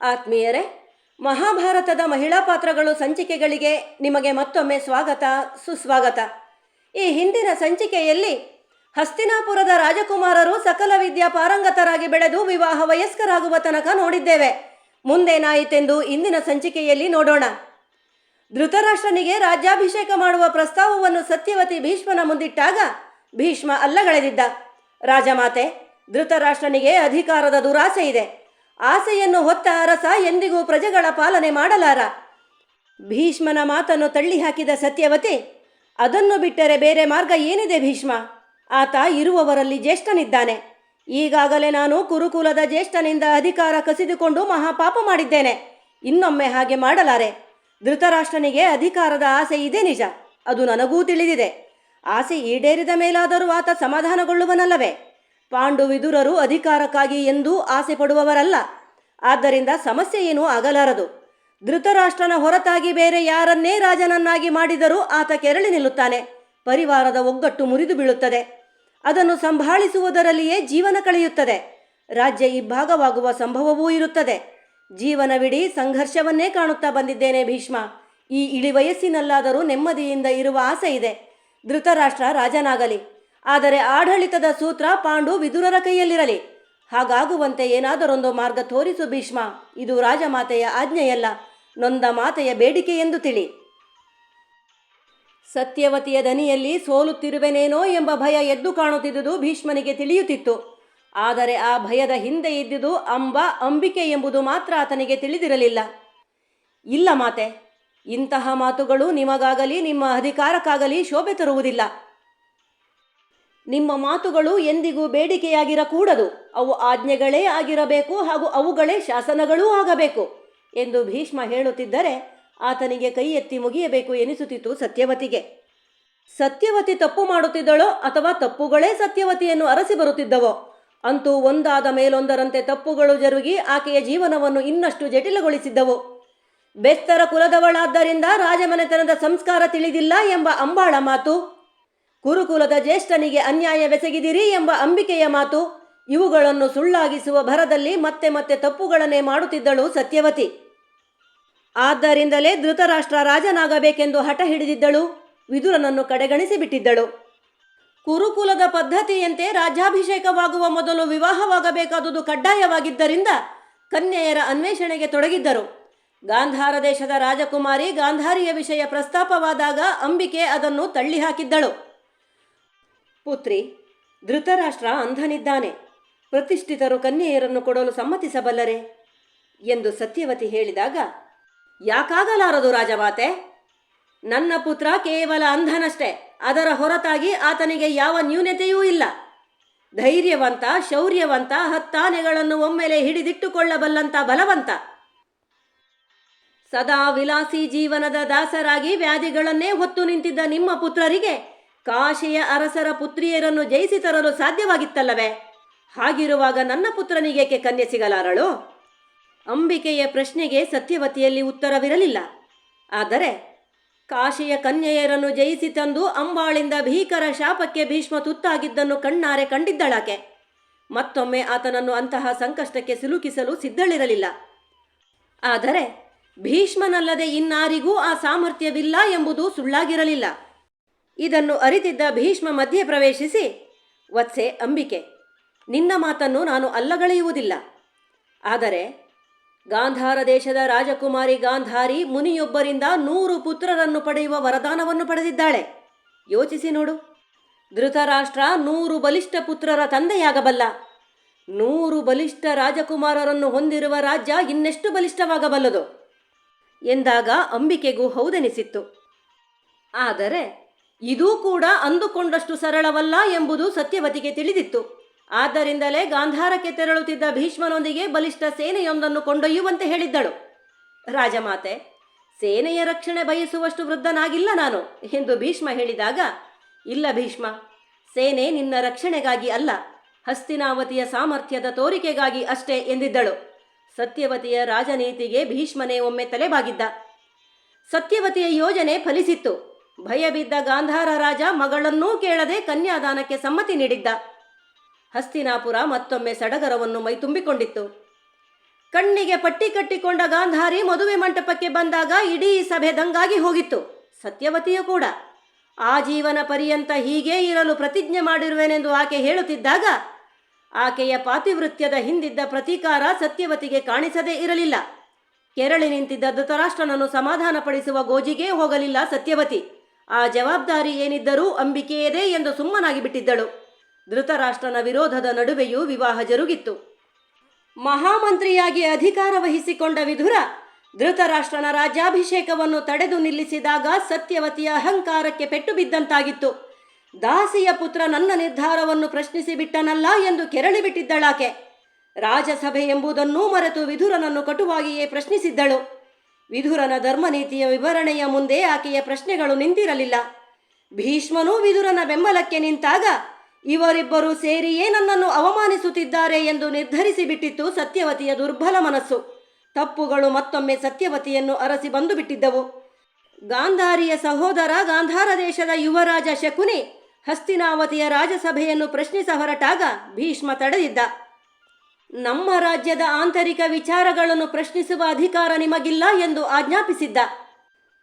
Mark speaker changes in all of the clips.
Speaker 1: ಆತ್ಮೀಯರೇ, ಮಹಾಭಾರತದ ಮಹಿಳಾ ಪಾತ್ರಗಳು ಸಂಚಿಕೆಗಳಿಗೆ ನಿಮಗೆ ಮತ್ತೊಮ್ಮೆ ಸ್ವಾಗತ, ಸುಸ್ವಾಗತ. ಈ ಹಿಂದಿನ ಸಂಚಿಕೆಯಲ್ಲಿ ಹಸ್ತಿನಾಪುರದ ರಾಜಕುಮಾರರು ಸಕಲ ವಿದ್ಯಾ ಪಾರಂಗತರಾಗಿ ಬೆಳೆದು ವಿವಾಹ ವಯಸ್ಕರಾಗುವ ತನಕ ನೋಡಿದ್ದೇವೆ. ಮುಂದೇನಾಯಿತೆಂದು ಇಂದಿನ ಸಂಚಿಕೆಯಲ್ಲಿ ನೋಡೋಣ. ಧೃತರಾಷ್ಟ್ರನಿಗೆ ರಾಜ್ಯಾಭಿಷೇಕ ಮಾಡುವ ಪ್ರಸ್ತಾವವನ್ನು ಸತ್ಯವತಿ ಭೀಷ್ಮನ ಮುಂದಿಟ್ಟಾಗ ಭೀಷ್ಮ ಅಲ್ಲಗಳೆದಿದ್ದ. ರಾಜಮಾತೆ, ಧೃತರಾಷ್ಟ್ರನಿಗೆ ಅಧಿಕಾರದ ದುರಾಸೆ ಇದೆ. ಆಸೆಯನ್ನು ಹೊತ್ತ ಅರಸ ಎಂದಿಗೂ ಪ್ರಜೆಗಳ ಪಾಲನೆ ಮಾಡಲಾರ. ಭೀಷ್ಮನ ಮಾತನ್ನು ತಳ್ಳಿ ಹಾಕಿದ ಸತ್ಯವತಿ, ಅದನ್ನು ಬಿಟ್ಟರೆ ಬೇರೆ ಮಾರ್ಗ ಏನಿದೆ ಭೀಷ್ಮ? ಆತ ಇರುವವರಲ್ಲಿ ಜ್ಯೇಷ್ಠನಿದ್ದಾನೆ. ಈಗಾಗಲೇ ನಾನು ಕುರುಕುಲದ ಜ್ಯೇಷ್ಠನಿಂದ ಅಧಿಕಾರ ಕಸಿದುಕೊಂಡು ಮಹಾಪಾಪ ಮಾಡಿದ್ದೇನೆ. ಇನ್ನೊಮ್ಮೆ ಹಾಗೆ ಮಾಡಲಾರೆ. ಧೃತರಾಷ್ಟ್ರನಿಗೆ ಅಧಿಕಾರದ ಆಸೆ ಇದೆ ನಿಜ. ಅದು ನನಗೂ ತಿಳಿದಿದೆ. ಆಸೆ ಈಡೇರಿದ ಮೇಲಾದರೂ ಆತ ಸಮಾಧಾನಗೊಳ್ಳುವನಲ್ಲವೇ? ಪಾಂಡು ವಿದುರರು ಅಧಿಕಾರಕ್ಕಾಗಿ ಎಂದೂ ಆಸೆ ಪಡುವವರಲ್ಲ ಆದ್ದರಿಂದ ಸಮಸ್ಯೆ ಏನೂ ಆಗಲಾರದು. ಧೃತರಾಷ್ಟ್ರನ ಹೊರತಾಗಿ ಬೇರೆ ಯಾರನ್ನೇ ರಾಜನನ್ನಾಗಿ ಮಾಡಿದರೂ ಆತ ಕೆರಳಿ ನಿಲ್ಲುತ್ತಾನೆ. ಪರಿವಾರದ ಒಗ್ಗಟ್ಟು ಮುರಿದು ಬೀಳುತ್ತದೆ. ಅದನ್ನು ಸಂಭಾಳಿಸುವುದರಲ್ಲಿಯೇ ಜೀವನ ಕಳೆಯುತ್ತದೆ. ರಾಜ್ಯ ಇಬ್ಬಾಗವಾಗುವ ಸಂಭವವೂ ಇರುತ್ತದೆ. ಜೀವನವಿಡೀ ಸಂಘರ್ಷವನ್ನೇ ಕಾಣುತ್ತಾ ಬಂದಿದ್ದೇನೆ ಭೀಷ್ಮ. ಈ ಇಳಿ ವಯಸ್ಸಿನಲ್ಲಾದರೂ ನೆಮ್ಮದಿಯಿಂದ ಇರುವ ಆಸೆ ಇದೆ. ಧೃತರಾಷ್ಟ್ರ ರಾಜನಾಗಲಿ. ಆದರೆ ಆಡಳಿತದ ಸೂತ್ರ ಪಾಂಡು ವಿದುರರ ಕೈಯಲ್ಲಿರಲಿ. ಹಾಗಾಗುವಂತೆ ಏನಾದರೊಂದು ಮಾರ್ಗ ತೋರಿಸು ಭೀಷ್ಮ. ಇದು ರಾಜಮಾತೆಯ ಆಜ್ಞೆಯಲ್ಲ. ನೊಂದ ಮಾತೆಯ ಬೇಡಿಕೆ ಎಂದು ತಿಳಿ. ಸತ್ಯವತಿಯ ದನಿಯಲ್ಲಿ ಸೋಲುತ್ತಿರುವೆನೇನೋ ಎಂಬ ಭಯ ಎದ್ದು ಕಾಣುತ್ತಿದ್ದುದು ಭೀಷ್ಮನಿಗೆ ತಿಳಿಯುತ್ತಿತ್ತು. ಆದರೆ ಆ ಭಯದ ಹಿಂದೆ ಇದ್ದುದು ಅಂಬ, ಅಂಬಿಕೆ ಎಂಬುದು ಮಾತ್ರ ಆತನಿಗೆ ತಿಳಿದಿರಲಿಲ್ಲ. ಇಲ್ಲ ಮಾತೆ, ಇಂತಹ ಮಾತುಗಳು ನಿಮಗಾಗಲಿ ನಿಮ್ಮ ಅಧಿಕಾರಕ್ಕಾಗಲಿ ಶೋಭೆ ತರುವುದಿಲ್ಲ. ನಿಮ್ಮ ಮಾತುಗಳು ಎಂದಿಗೂ ಬೇಡಿಕೆಯಾಗಿರಕೂಡದು. ಅವು ಆಜ್ಞೆಗಳೇ ಆಗಿರಬೇಕು ಹಾಗೂ ಅವುಗಳೇ ಶಾಸನಗಳೂ ಆಗಬೇಕು ಎಂದು ಭೀಷ್ಮ ಹೇಳುತ್ತಿದ್ದರೆ ಆತನಿಗೆ ಕೈ ಎತ್ತಿ ಮುಗಿಯಬೇಕು ಎನಿಸುತ್ತಿತ್ತು ಸತ್ಯವತಿಗೆ. ಸತ್ಯವತಿ ತಪ್ಪು ಮಾಡುತ್ತಿದ್ದಳೋ ಅಥವಾ ತಪ್ಪುಗಳೇ ಸತ್ಯವತಿಯನ್ನು ಅರಸಿ ಬರುತ್ತಿದ್ದವೋ? ಅಂತೂ ಒಂದಾದ ಮೇಲೊಂದರಂತೆ ತಪ್ಪುಗಳು ಜರುಗಿ ಆಕೆಯ ಜೀವನವನ್ನು ಇನ್ನಷ್ಟು ಜಟಿಲಗೊಳಿಸಿದ್ದವು. ಬೆಸ್ತರ ಕುಲದವಳಾದ್ದರಿಂದ ರಾಜಮನೆತನದ ಸಂಸ್ಕಾರ ತಿಳಿದಿಲ್ಲ ಎಂಬ ಅಂಬಾಳ ಮಾತು. ಕುರುಕುಲದ ಜ್ಯೇಷ್ಠನಿಗೆ ಅನ್ಯಾಯವೆಸಗಿದಿರಿ ಎಂಬ ಅಂಬಿಕೆಯ ಮಾತು ಇವುಗಳನ್ನು ಸುಳ್ಳಾಗಿಸುವ ಭರದಲ್ಲಿ ಮತ್ತೆ ಮತ್ತೆ ತಪ್ಪುಗಳನ್ನೇ ಮಾಡುತ್ತಿದ್ದಳು ಸತ್ಯವತಿ. ಆದ್ದರಿಂದಲೇ ಧೃತರಾಷ್ಟ್ರ ರಾಜನಾಗಬೇಕೆಂದು ಹಠ ಹಿಡಿದಿದ್ದಳು, ವಿದುರನನ್ನು ಕಡೆಗಣಿಸಿಬಿಟ್ಟಿದ್ದಳು. ಕುರುಕುಲದ ಪದ್ಧತಿಯಂತೆ ರಾಜ್ಯಾಭಿಷೇಕವಾಗುವ ಮೊದಲು ವಿವಾಹವಾಗಬೇಕಾದುದು ಕಡ್ಡಾಯವಾಗಿದ್ದರಿಂದ ಕನ್ಯೆಯರ ಅನ್ವೇಷಣೆಗೆ ತೊಡಗಿದ್ದರು. ಗಾಂಧಾರ ದೇಶದ ರಾಜಕುಮಾರಿ ಗಾಂಧಾರಿಯ ವಿಷಯ ಪ್ರಸ್ತಾಪವಾದಾಗ ಅಂಬಿಕೆ ಅದನ್ನು ತಳ್ಳಿ ಹಾಕಿದ್ದಳು ಪುತ್ರಿ, ಧೃತರಾಷ್ಟ್ರ ಅಂಧನಿದ್ದಾನೆ. ಪ್ರತಿಷ್ಠಿತರು ಕನ್ಯೆಯರನ್ನು ಕೊಡಲು ಸಮ್ಮತಿಸಬಲ್ಲರೆ? ಎಂದು ಸತ್ಯವತಿ ಹೇಳಿದಾಗ, ಯಾಕಾಗಲಾರದು ರಾಜಮಾತೆ? ನನ್ನ ಪುತ್ರ ಕೇವಲ ಅಂಧನಷ್ಟೇ. ಅದರ ಹೊರತಾಗಿ ಆತನಿಗೆ ಯಾವ ನ್ಯೂನತೆಯೂ ಇಲ್ಲ. ಧೈರ್ಯವಂತ, ಶೌರ್ಯವಂತ, ಹತ್ತಾನೆಗಳನ್ನು ಒಮ್ಮೆಲೆ ಹಿಡಿದಿಟ್ಟುಕೊಳ್ಳಬಲ್ಲಂತ ಬಲವಂತ. ಸದಾ ವಿಲಾಸಿ ಜೀವನದ ದಾಸರಾಗಿ ವ್ಯಾಧಿಗಳನ್ನೇ ಹೊತ್ತು ನಿಂತಿದ್ದ ನಿಮ್ಮ ಪುತ್ರರಿಗೆ ಕಾಶಿಯ ಅರಸರ ಪುತ್ರಿಯರನ್ನು ಜಯಿಸಿ ತರಲು ಸಾಧ್ಯವಾಗಿತ್ತಲ್ಲವೇ? ಹಾಗಿರುವಾಗ ನನ್ನ ಪುತ್ರನಿಗೇಕೆ ಕನ್ಯೆ ಸಿಗಲಾರಳು? ಅಂಬಿಕೆಯ ಪ್ರಶ್ನೆಗೆ ಸತ್ಯವತಿಯಲ್ಲಿ ಉತ್ತರವಿರಲಿಲ್ಲ. ಆದರೆ ಕಾಶಿಯ ಕನ್ಯೆಯರನ್ನು ಜಯಿಸಿ ತಂದು ಅಂಬಾಳಿಂದ ಭೀಕರ ಶಾಪಕ್ಕೆ ಭೀಷ್ಮ ತುತ್ತಾಗಿದ್ದನ್ನು ಕಣ್ಣಾರೆ ಕಂಡಿದ್ದಳಾಕೆ. ಮತ್ತೊಮ್ಮೆ ಆತನನ್ನು ಅಂತಹ ಸಂಕಷ್ಟಕ್ಕೆ ಸಿಲುಕಿಸಲು ಸಿದ್ಧಳಿರಲಿಲ್ಲ. ಆದರೆ ಭೀಷ್ಮನಲ್ಲದೆ ಇನ್ನಾರಿಗೂ ಆ ಸಾಮರ್ಥ್ಯವಿಲ್ಲ ಎಂಬುದು ಸುಳ್ಳಾಗಿರಲಿಲ್ಲ. ಇದನ್ನು ಅರಿತಿದ್ದ ಭೀಷ್ಮ ಮಧ್ಯೆ ಪ್ರವೇಶಿಸಿ, ವತ್ಸೆ, ಅಂಬಿಕೆ, ನಿನ್ನ ಮಾತನ್ನು ನಾನು ಅಲ್ಲಗಳೆಯುವುದಿಲ್ಲ. ಆದರೆ ಗಾಂಧಾರ ದೇಶದ ರಾಜಕುಮಾರಿ ಗಾಂಧಾರಿ ಮುನಿಯೊಬ್ಬರಿಂದ ನೂರು ಪುತ್ರರನ್ನು ಪಡೆಯುವ ವರದಾನವನ್ನು ಪಡೆದಿದ್ದಾಳೆ. ಯೋಚಿಸಿ ನೋಡು. ಧೃತರಾಷ್ಟ್ರ ನೂರು ಬಲಿಷ್ಠ ಪುತ್ರರ ತಂದೆಯಾಗಬಲ್ಲ. ನೂರು ಬಲಿಷ್ಠ ರಾಜಕುಮಾರರನ್ನು ಹೊಂದಿರುವ ರಾಜ್ಯ ಇನ್ನೆಷ್ಟು ಬಲಿಷ್ಠವಾಗಬಲ್ಲದು? ಎಂದಾಗ ಅಂಬಿಕೆಗೂ ಹೌದೆನಿಸಿತ್ತು. ಆದರೆ ಇದೂ ಕೂಡ ಅಂದುಕೊಂಡಷ್ಟು ಸರಳವಲ್ಲ ಎಂಬುದು ಸತ್ಯವತಿಗೆ ತಿಳಿದಿತ್ತು. ಆದ್ದರಿಂದಲೇ ಗಾಂಧಾರಕ್ಕೆ ತೆರಳುತ್ತಿದ್ದ ಭೀಷ್ಮನೊಂದಿಗೆ ಬಲಿಷ್ಠ ಸೇನೆಯೊಂದನ್ನು ಕೊಂಡೊಯ್ಯುವಂತೆ ಹೇಳಿದ್ದಳು. ರಾಜಮಾತೆ, ಸೇನೆಯ ರಕ್ಷಣೆ ಬಯಸುವಷ್ಟು ವೃದ್ಧನಾಗಿಲ್ಲ ನಾನು ಎಂದು ಭೀಷ್ಮ ಹೇಳಿದಾಗ, ಇಲ್ಲ ಭೀಷ್ಮ, ಸೇನೆ ನಿನ್ನ ರಕ್ಷಣೆಗಾಗಿ ಅಲ್ಲ, ಹಸ್ತಿನಾವತಿಯ ಸಾಮರ್ಥ್ಯದ ತೋರಿಕೆಗಾಗಿ ಅಷ್ಟೇ ಎಂದಿದ್ದಳು. ಸತ್ಯವತಿಯ ರಾಜನೀತಿಗೆ ಭೀಷ್ಮನೇ ಒಮ್ಮೆ ತಲೆಬಾಗಿದ್ದ. ಸತ್ಯವತಿಯ ಯೋಜನೆ ಫಲಿಸಿತ್ತು. ಭಯಬಿದ್ದ ಗಾಂಧಾರ ರಾಜ ಮಗಳನ್ನೂ ಕೇಳದೆ ಕನ್ಯಾದಾನಕ್ಕೆ ಸಮ್ಮತಿ ನೀಡಿದ್ದ. ಹಸ್ತಿನಾಪುರ ಮತ್ತೊಮ್ಮೆ ಸಡಗರವನ್ನು ಮೈತುಂಬಿಕೊಂಡಿತ್ತು ಕಣ್ಣಿಗೆ ಪಟ್ಟಿ ಕಟ್ಟಿಕೊಂಡ ಗಾಂಧಾರಿ ಮದುವೆ ಮಂಟಪಕ್ಕೆ ಬಂದಾಗ ಇಡೀ ಸಭೆ ದಂಗಾಗಿ ಹೋಗಿತ್ತು. ಸತ್ಯವತಿಯೂ ಕೂಡ. ಆ ಜೀವನ ಪರ್ಯಂತ ಹೀಗೇ ಇರಲು ಪ್ರತಿಜ್ಞೆ ಮಾಡಿರುವೆನೆಂದು ಆಕೆ ಹೇಳುತ್ತಿದ್ದಾಗ, ಆಕೆಯ ಪಾತಿವೃತ್ಯದ ಹಿಂದಿದ್ದ ಪ್ರತೀಕಾರ ಸತ್ಯವತಿಗೆ ಕಾಣಿಸದೇ ಇರಲಿಲ್ಲ. ಕೆರಳಿ ನಿಂತಿದ್ದ ಧೃತರಾಷ್ಟ್ರನನ್ನು ಸಮಾಧಾನಪಡಿಸುವ ಗೋಜಿಗೆ ಹೋಗಲಿಲ್ಲ ಸತ್ಯವತಿ. ಆ ಜವಾಬ್ದಾರಿ ಏನಿದ್ದರೂ ಅಂಬಿಕೆಯದೇ ಎಂದು ಸುಮ್ಮನಾಗಿ ಬಿಟ್ಟಿದ್ದಳು. ಧೃತರಾಷ್ಟ್ರನ ವಿರೋಧದ ನಡುವೆಯೂ ವಿವಾಹ ಜರುಗಿತ್ತು. ಮಹಾಮಂತ್ರಿಯಾಗಿ ಅಧಿಕಾರ ವಹಿಸಿಕೊಂಡ ವಿಧುರ ಧೃತರಾಷ್ಟ್ರನ ರಾಜ್ಯಾಭಿಷೇಕವನ್ನು ತಡೆದು ನಿಲ್ಲಿಸಿದಾಗ ಸತ್ಯವತಿಯ ಅಹಂಕಾರಕ್ಕೆ ಪೆಟ್ಟು ಬಿದ್ದಂತಾಗಿತ್ತು. ದಾಸಿಯ ಪುತ್ರ ನನ್ನ ನಿರ್ಧಾರವನ್ನು ಪ್ರಶ್ನಿಸಿ ಬಿಟ್ಟನಲ್ಲ ಎಂದು ಕೆರಳಿ ಬಿಟ್ಟಿದ್ದಳಾಕೆ. ರಾಜಸಭೆ ಎಂಬುದನ್ನೂ ಮರೆತು ವಿಧುರನನ್ನು ಕಟುವಾಗಿಯೇ ಪ್ರಶ್ನಿಸಿದ್ದಳು. ವಿಧುರನ ಧರ್ಮನೀತಿಯ ವಿವರಣೆಯ ಮುಂದೆ ಆಕೆಯ ಪ್ರಶ್ನೆಗಳು ನಿಂತಿರಲಿಲ್ಲ. ಭೀಷ್ಮನೂ ವಿದುರನ ಬೆಂಬಲಕ್ಕೆ ನಿಂತಾಗ, ಇವರಿಬ್ಬರು ಸೇರಿಯೇ ನನ್ನನ್ನು ಅವಮಾನಿಸುತ್ತಿದ್ದಾರೆ ಎಂದು ನಿರ್ಧರಿಸಿ ಬಿಟ್ಟಿತ್ತು ಸತ್ಯವತಿಯ ದುರ್ಬಲ ಮನಸ್ಸು. ತಪ್ಪುಗಳು ಮತ್ತೊಮ್ಮೆ ಸತ್ಯವತಿಯನ್ನು ಅರಸಿ ಬಂದು ಬಿಟ್ಟಿದ್ದವು ಗಾಂಧಾರಿಯ ಸಹೋದರ ಗಾಂಧಾರ ದೇಶದ ಯುವರಾಜ ಶಕುನಿ ಹಸ್ತಿನಾವತಿಯ ರಾಜಸಭೆಯನ್ನು ಪ್ರಶ್ನಿಸ ಹೊರಟಾಗ ಭೀಷ್ಮ ತಡೆದಿದ್ದ. ನಮ್ಮ ರಾಜ್ಯದ ಆಂತರಿಕ ವಿಚಾರಗಳನ್ನು ಪ್ರಶ್ನಿಸುವ ಅಧಿಕಾರ ನಿಮಗಿಲ್ಲ ಎಂದು ಆಜ್ಞಾಪಿಸಿದ್ದ.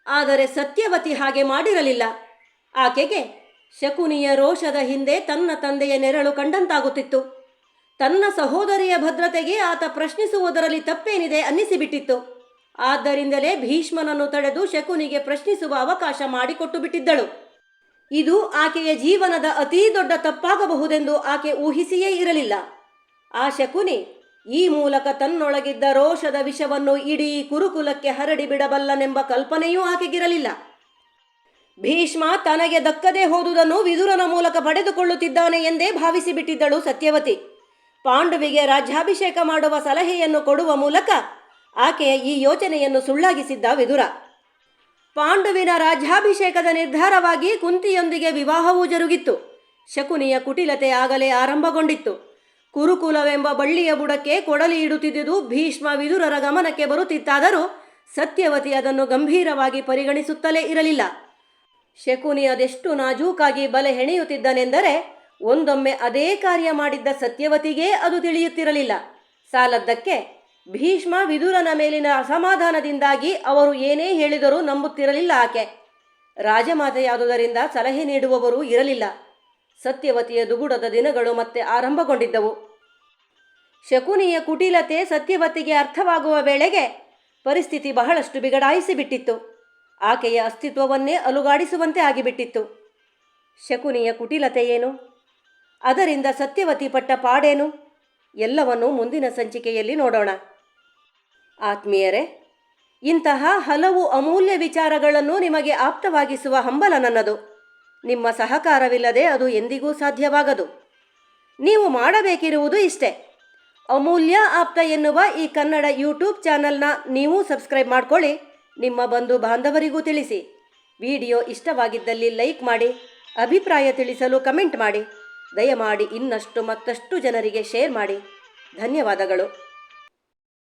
Speaker 1: ಆದರೆ ಸತ್ಯವತಿ ಹಾಗೆ ಮಾಡಿರಲಿಲ್ಲ. ಆಕೆಗೆ ಶಕುನಿಯ ರೋಷದ ಹಿಂದೆ ತನ್ನ ತಂದೆಯ ನೆರಳು ಕಂಡಂತಾಗುತ್ತಿತ್ತು. ತನ್ನ ಸಹೋದರಿಯ ಭದ್ರತೆಗೆ ಆತ ಪ್ರಶ್ನಿಸುವುದರಲ್ಲಿ ತಪ್ಪೇನಿದೆ ಅನ್ನಿಸಿಬಿಟ್ಟಿತ್ತು. ಆದ್ದರಿಂದಲೇ ಭೀಷ್ಮನನ್ನು ತಡೆದು ಶಕುನಿಗೆ ಪ್ರಶ್ನಿಸುವ ಅವಕಾಶ ಮಾಡಿಕೊಟ್ಟು ಬಿಟ್ಟಿದ್ದಳು ಇದು ಆಕೆಯ ಜೀವನದ ಅತೀ ದೊಡ್ಡ ತಪ್ಪಾಗಬಹುದೆಂದು ಆಕೆ ಊಹಿಸಿಯೇ ಇರಲಿಲ್ಲ. ಆ ಶಕುನಿ, ಈ ಮೂಲಕ ತನ್ನೊಳಗಿದ್ದ ರೋಷದ ವಿಷವನ್ನು ಇಡೀ ಕುರುಕುಲಕ್ಕೆ ಹರಡಿ ಬಿಡಬಲ್ಲನೆಂಬ ಕಲ್ಪನೆಯೂ ಆಕೆಗಿರಲಿಲ್ಲ. ಭೀಷ್ಮ ತನಗೆ ದಕ್ಕದೇ ಹೋದುದನ್ನು ವಿದುರನ ಮೂಲಕ ಪಡೆದುಕೊಳ್ಳುತ್ತಿದ್ದಾನೆ ಎಂದೇ ಭಾವಿಸಿಬಿಟ್ಟಿದ್ದಳು ಸತ್ಯವತಿ. ಪಾಂಡುವಿಗೆ ರಾಜ್ಯಾಭಿಷೇಕ ಮಾಡುವ ಸಲಹೆಯನ್ನು ಕೊಡುವ ಮೂಲಕ ಆಕೆಯ ಈ ಯೋಚನೆಯನ್ನು ಸುಳ್ಳಾಗಿಸಿದ್ದ ವಿದುರ. ಪಾಂಡುವಿನ ರಾಜ್ಯಾಭಿಷೇಕದ ನಿರ್ಧಾರವಾಗಿ ಕುಂತಿಯೊಂದಿಗೆ ವಿವಾಹವೂ ಜರುಗಿತ್ತು. ಶಕುನಿಯ ಕುಟಿಲತೆ ಆಗಲೇ ಆರಂಭಗೊಂಡಿತ್ತು. ಕುರುಕುಲವೆಂಬ ಬಳ್ಳಿಯ ಬುಡಕ್ಕೆ ಕೊಡಲಿ ಇಡುತ್ತಿದ್ದುದು ಭೀಷ್ಮ ವಿದುರರ ಗಮನಕ್ಕೆ ಬರುತ್ತಿತ್ತಾದರೂ ಸತ್ಯವತಿ ಅದನ್ನು ಗಂಭೀರವಾಗಿ ಪರಿಗಣಿಸುತ್ತಲೇ ಇರಲಿಲ್ಲ. ಶಕುನಿ ಅದೆಷ್ಟು ನಾಜೂಕಾಗಿ ಬಲೆ ಹೆಣೆಯುತ್ತಿದ್ದನೆಂದರೆ ಒಂದೊಮ್ಮೆ ಅದೇ ಕಾರ್ಯ ಮಾಡಿದ್ದ ಸತ್ಯವತಿಗೇ ಅದು ತಿಳಿಯುತ್ತಿರಲಿಲ್ಲ. ಸಾಲದ್ದಕ್ಕೆ ಭೀಷ್ಮ ವಿದುರನ ಮೇಲಿನ ಅಸಮಾಧಾನದಿಂದಾಗಿ ಅವರು ಏನೇ ಹೇಳಿದರೂ ನಂಬುತ್ತಿರಲಿಲ್ಲ ಆಕೆ. ರಾಜಮಾತೆಯಾದುದರಿಂದ ಸಲಹೆ ನೀಡುವವರು ಇರಲಿಲ್ಲ. ಸತ್ಯವತಿಯ ದುಗುಡದ ದಿನಗಳು ಮತ್ತೆ ಆರಂಭಗೊಂಡಿದ್ದವು. ಶಕುನಿಯ ಕುಟಿಲತೆ ಸತ್ಯವತಿಗೆ ಅರ್ಥವಾಗುವ ವೇಳೆಗೆ ಪರಿಸ್ಥಿತಿ ಬಹಳಷ್ಟು ಬಿಗಡಾಯಿಸಿಬಿಟ್ಟಿತ್ತು. ಆಕೆಯ ಅಸ್ತಿತ್ವವನ್ನೇ ಅಲುಗಾಡಿಸುವಂತೆ ಆಗಿಬಿಟ್ಟಿತ್ತು. ಶಕುನಿಯ ಕುಟಿಲತೆ ಏನು? ಅದರಿಂದ ಸತ್ಯವತಿ ಪಟ್ಟ ಪಾಡೇನು? ಎಲ್ಲವನ್ನೂ ಮುಂದಿನ ಸಂಚಿಕೆಯಲ್ಲಿ ನೋಡೋಣ. ಆತ್ಮೀಯರೇ, ಇಂತಹ ಹಲವು ಅಮೂಲ್ಯ ವಿಚಾರಗಳನ್ನು ನಿಮಗೆ ಆಪ್ತವಾಗಿಸುವ ಹಂಬಲ ನನ್ನದು. ನಿಮ್ಮ ಸಹಕಾರವಿಲ್ಲದೆ ಅದು ಎಂದಿಗೂ ಸಾಧ್ಯವಾಗದು. ನೀವು ಮಾಡಬೇಕಿರುವುದು ಇಷ್ಟೇ. ಅಮೂಲ್ಯ ಆಪ್ತ ಎನ್ನುವ ಈ ಕನ್ನಡ ಯೂಟ್ಯೂಬ್ ಚಾನಲ್ನ ನೀವು ಸಬ್ಸ್ಕ್ರೈಬ್ ಮಾಡ್ಕೊಳ್ಳಿ. ನಿಮ್ಮ ಬಂಧು ಬಾಂಧವರಿಗೂ ತಿಳಿಸಿ. ವಿಡಿಯೋ ಇಷ್ಟವಾಗಿದ್ದಲ್ಲಿ ಲೈಕ್ ಮಾಡಿ, ಅಭಿಪ್ರಾಯ ತಿಳಿಸಲು ಕಮೆಂಟ್ ಮಾಡಿ. ದಯಮಾಡಿ ಇನ್ನಷ್ಟು ಮತ್ತಷ್ಟು ಜನರಿಗೆ ಶೇರ್ ಮಾಡಿ. ಧನ್ಯವಾದಗಳು.